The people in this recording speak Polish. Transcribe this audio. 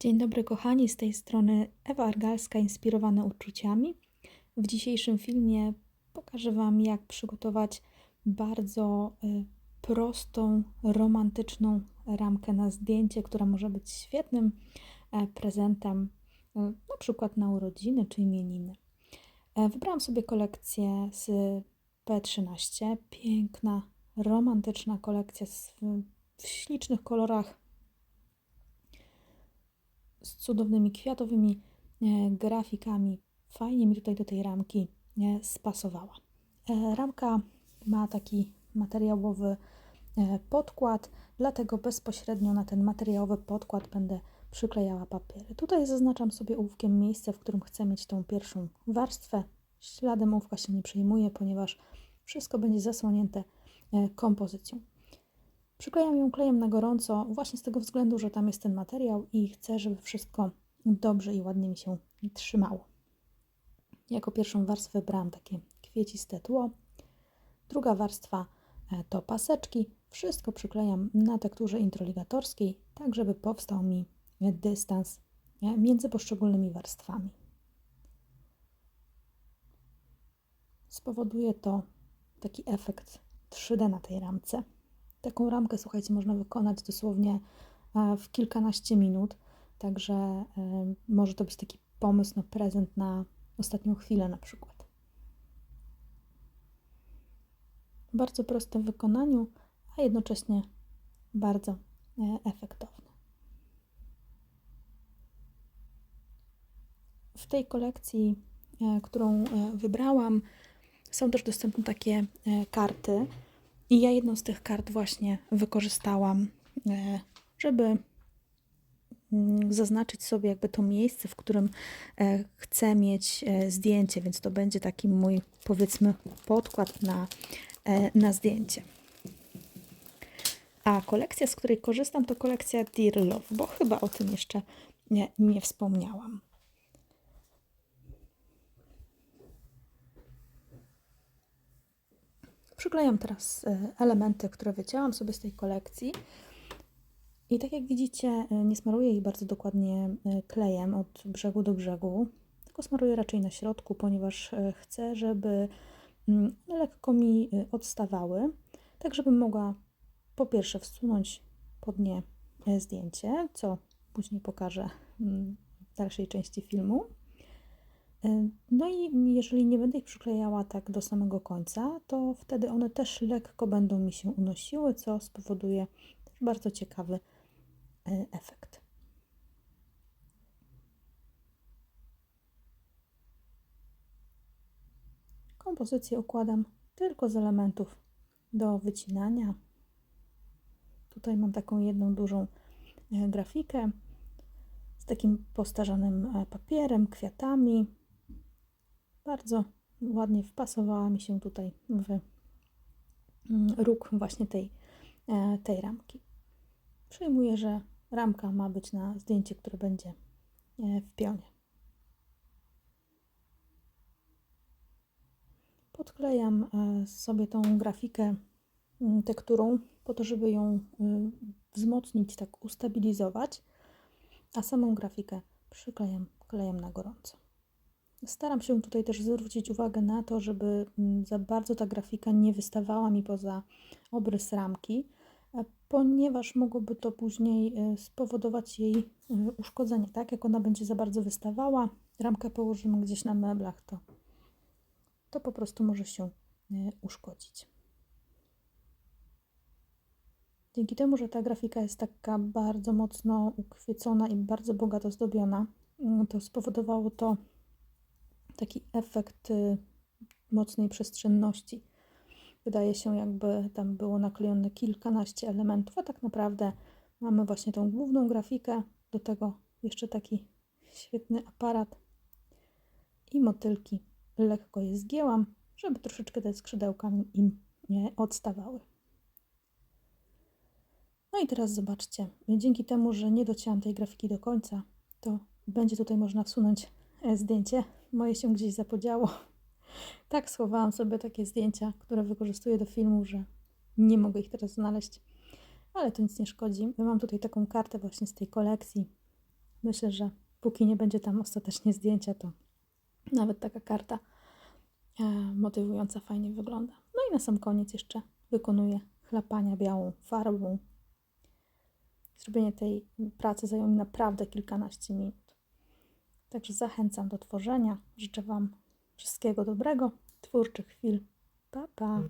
Dzień dobry kochani, z tej strony Ewa Argalska, inspirowana uczuciami. W dzisiejszym filmie pokażę Wam, jak przygotować bardzo y, prostą, romantyczną ramkę na zdjęcie, która może być świetnym e, prezentem, y, na przykład na urodziny czy imieniny. E, Wybrałam sobie kolekcję z P13, piękna, romantyczna kolekcja w ślicznych kolorach z cudownymi kwiatowymi e, grafikami. Fajnie mi tutaj do tej ramki e, spasowała. E, ramka ma taki materiałowy podkład, dlatego bezpośrednio na ten materiałowy podkład będę przyklejała papiery. Tutaj zaznaczam sobie ołówkiem miejsce, w którym chcę mieć tą pierwszą warstwę. Śladem ołówka się nie przejmuję, ponieważ wszystko będzie zasłonięte kompozycją. Przyklejam ją klejem na gorąco, właśnie z tego względu, że tam jest ten materiał i chcę, żeby wszystko dobrze i ładnie mi się trzymało. Jako pierwszą warstwę wybrałam takie kwieciste tło. Druga warstwa e, to paseczki. Wszystko przyklejam na tekturze introligatorskiej, tak żeby powstał mi dystans między poszczególnymi warstwami. Spowoduje to taki efekt 3D na tej ramce. Taką ramkę, słuchajcie, można wykonać dosłownie e, w kilkanaście minut, także e, może to być taki pomysł na prezent na ostatnią chwilę na przykład. Bardzo proste w wykonaniu, a jednocześnie bardzo e, efektowne. W tej kolekcji, którą wybrałam, są też dostępne takie karty i ja jedną z tych kart właśnie wykorzystałam, e, żeby mm, zaznaczyć sobie jakby to miejsce, w którym e, chcę mieć e, zdjęcie, więc to będzie taki mój powiedzmy podkład na, na zdjęcie. A kolekcja, z której korzystam, to kolekcja Dear Love, bo chyba o tym jeszcze nie, nie wspomniałam. Przyklejam teraz e, elementy, które wycięłam sobie z tej kolekcji. I tak jak widzicie, e, nie smaruję ich bardzo dokładnie e, klejem od brzegu do brzegu, tylko smaruję raczej na środku, ponieważ chcę, żeby mm, lekko mi odstawały, tak żebym mogła po pierwsze wsunąć pod nie zdjęcie, co później pokażę mm, w dalszej części filmu. E, no i jeżeli nie będę ich przyklejała tak do samego końca, to wtedy one też lekko będą mi się unosiły, co spowoduje bardzo ciekawy e, efekt. Kompozycję układam tylko z elementów do wycinania. Tutaj mam taką jedną dużą e, grafikę z takim postarzanym papierem, kwiatami, bardzo ładnie wpasowała mi się tutaj w mm, róg właśnie tej, e, tej ramki. Przyjmuję, że ramka ma być na zdjęcie, które będzie e, w pionie. Podklejam e, sobie tą grafikę mm, tekturą po to, żeby ją wzmocnić, tak ustabilizować, a samą grafikę przyklejam klejem na gorąco. Staram się tutaj też zwrócić uwagę na to, żeby mm, za bardzo ta grafika nie wystawała mi poza obrys ramki, e, ponieważ mogłoby to później e, spowodować jej e, uszkodzenie. Tak, jak ona będzie za bardzo wystawała, ramkę położymy gdzieś na meblach, to, to po prostu może się uszkodzić. Dzięki temu, że ta grafika jest taka bardzo mocno ukwiecona i bardzo bogato zdobiona, mm, to spowodowało to, taki efekt y, mocnej przestrzenności. Wydaje się, jakby tam było naklejone kilkanaście elementów, a tak naprawdę mamy właśnie tą główną grafikę, do tego jeszcze taki świetny aparat i motylki. Lekko je zgięłam, żeby troszeczkę te skrzydełka im nie odstawały. No i teraz zobaczcie, dzięki temu, że nie docięłam tej grafiki do końca, to będzie tutaj można wsunąć e, zdjęcie moje się gdzieś zapodziało. Tak schowałam sobie takie zdjęcia, które wykorzystuję do filmu, że nie mogę ich teraz znaleźć. Ale to nic nie szkodzi. Mam tutaj taką kartę właśnie z tej kolekcji. myślę, że póki nie będzie tam ostatecznie zdjęcia, to nawet taka karta e, motywująca fajnie wygląda. No i na sam koniec jeszcze wykonuję chlapania białą farbą. Zrobienie tej pracy zajęło mi naprawdę kilkanaście minut. Także zachęcam do tworzenia. Życzę Wam wszystkiego dobrego, twórczych chwil. Pa, pa.